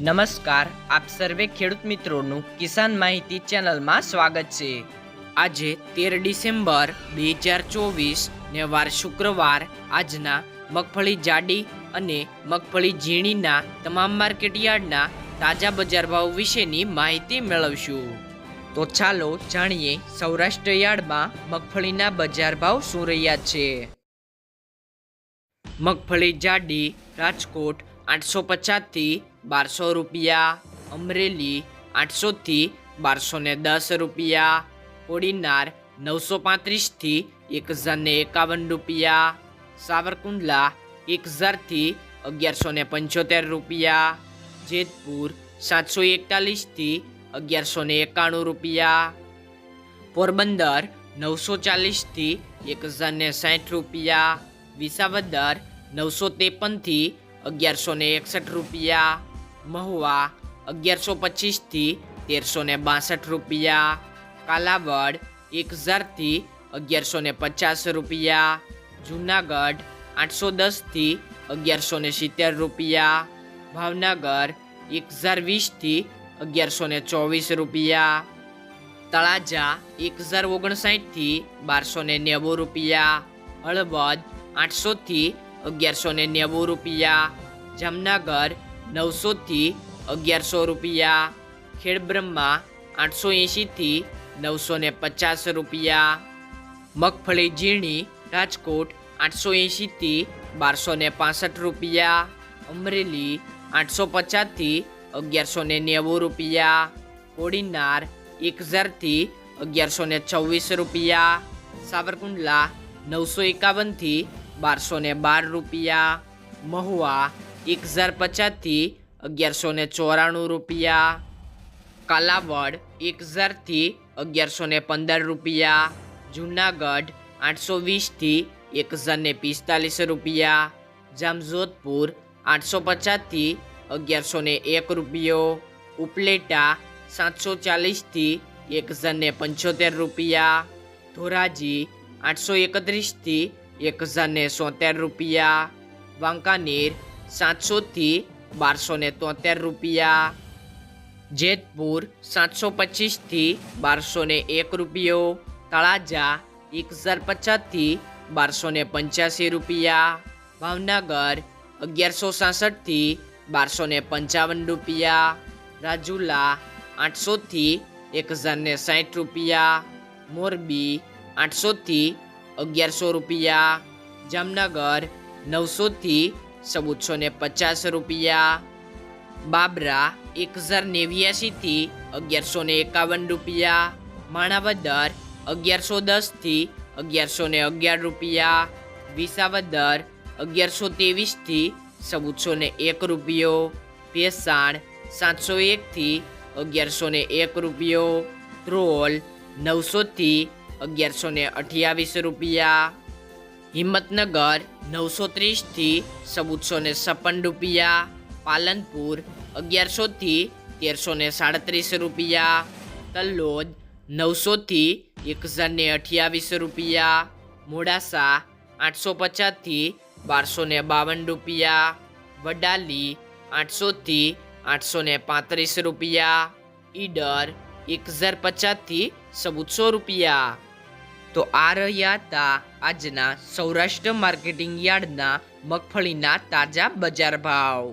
નમસ્કાર, આપ સર્વે ખેડૂત મિત્રોનું કિસાન માહિતી ચેનલમાં સ્વાગત છે. આજે તેર ડિસેમ્બર બે હજાર ચોવીસ ને વાર શુક્રવાર, આજના મગફળી જાડી અને મગફળી ઝીણીના તમામ માર્કેટ યાર્ડના તાજા બજાર ભાવ વિશેની માહિતી મેળવશું. તો ચાલો જાણીએ સૌરાષ્ટ્ર યાર્ડમાં મગફળીના બજાર ભાવ શું રહ્યા છે. મગફળી જાડી રાજકોટ આઠસો પચાસથી બારસો રૂપિયા, અમરેલી આઠસોથી બારસો ને દસ રૂપિયા કોડીનાર નવસો પાંત્રીસથી એક હજારને એકાવન રૂપિયા, સાવરકુંડલા એક હજારથી અગિયારસો ને પંચોતેર રૂપિયા, જેતપુર સાતસો એકતાલીસથી અગિયારસો ને એકાણું રૂપિયા, પોરબંદર નવસો ચાલીસથી એક હજાર ને સાઠ રૂપિયા, વિસાવદર નવસો ત્રેપનથી અગિયારસો ને એકસઠ રૂપિયા મહુવા અગિયારસો પચીસથી તેરસો ને બાસઠ રૂપિયા. કાલાવડ એક હજારથી અગિયારસો ને પચાસ રૂપિયા. જુનાગઢ આઠસો દસથી અગિયારસો ને સિત્તેર રૂપિયા. ભાવનગર એક હજાર વીસથી અગિયારસો ને ચોવીસ રૂપિયા. તળાજા એક હજાર ઓગણસાઠથી બારસો ને નેવું રૂપિયા. હળવદ આઠસોથી અગિયારસો ને નેવું રૂપિયા. જામનગર નવસોથી અગિયારસો રૂપિયા ખેડબ્રહ્મા આઠસો એંશીથી નવસો ને પચાસ રૂપિયા, મગફળી ઝીણી રાજકોટ આઠસો એંશીથી બારસો ને પાસઠ રૂપિયા, અમરેલી આઠસો પચાસથી અગિયારસો ને નેવું રૂપિયા, કોડીનાર એક હજારથી અગિયારસો ને છવ્વીસ રૂપિયા, સાવરકુંડલા નવસો એકાવનથી બારસો ને બાર રૂપિયા, મહુવા એક હજાર પચાસથી અગિયારસો ને ચોરાણું રૂપિયા. કાલાવડ એક હજારથી અગિયારસો ને પંદર રૂપિયા. જુનાગઢ આઠસો વીસથી એક હજાર ને પિસ્તાલીસ રૂપિયા. જામજોધપુર આઠસો પચાસથી અગિયારસો ને એક રૂપિયો. ઉપલેટા સાતસો ચાલીસથી એક હજાર ને પંચોતેર રૂપિયા. ધોરાજી આઠસો એકત્રીસથી એક હજાર ને રૂપિયા. વાંકાનેર સાતસોથી બારસો ને તોતેર રૂપિયા. જેતપુર સાતસો પચીસથી બારસો ને એક રૂપિયો. તળાજા એક હજાર પચાસથી બારસો ને પંચ્યાસી રૂપિયા. ભાવનગર અગિયારસો સાસઠથી બારસો ને પંચાવન રૂપિયા. રાજુલા આઠસોથી એક હજાર ને સાઠ રૂપિયા. મોરબી આઠસોથી અગિયારસો રૂપિયા. જામનગર નવસોથી ચૌદસો ને પચાસ રૂપિયા. બાબરા એક હજાર નેવ્યાસીથી અગિયારસો ને એકાવન રૂપિયા. માણાવદર અગિયારસો દસથી અગિયારસો ને અગિયાર રૂપિયા. વિસાવદર અગિયારસો ત્રેવીસથી ચૌદસો ને એક રૂપિયો. ભેસાણ સાતસો એકથી અગિયારસો ને એક રૂપિયો. ત્રોલ નવસોથી અગિયારસો ને અઠ્યાવીસ રૂપિયા. હિંમતનગર, નવસો ત્રીસથી ચૌદસો ને છપ્પન રૂપિયા. પાલનપુર, અગિયારસોથી તેરસો ને સાડત્રીસ રૂપિયા. તલ્લોદ, નવસોથી એક હજાર ને અઠ્યાવીસ રૂપિયા. મોડાસા, આઠસો પચાસથી બારસો ને બાવન રૂપિયા. વડાલી, આઠસોથી આઠસો ને પાંત્રીસ રૂપિયા. ઈડર એક હજાર પચાસથી ચૌદસો રૂપિયા. તો આ રહ્યા હતા આજના સૌરાષ્ટ્ર માર્કેટિંગ યાર્ડના મગફળીના તાજા બજાર ભાવ.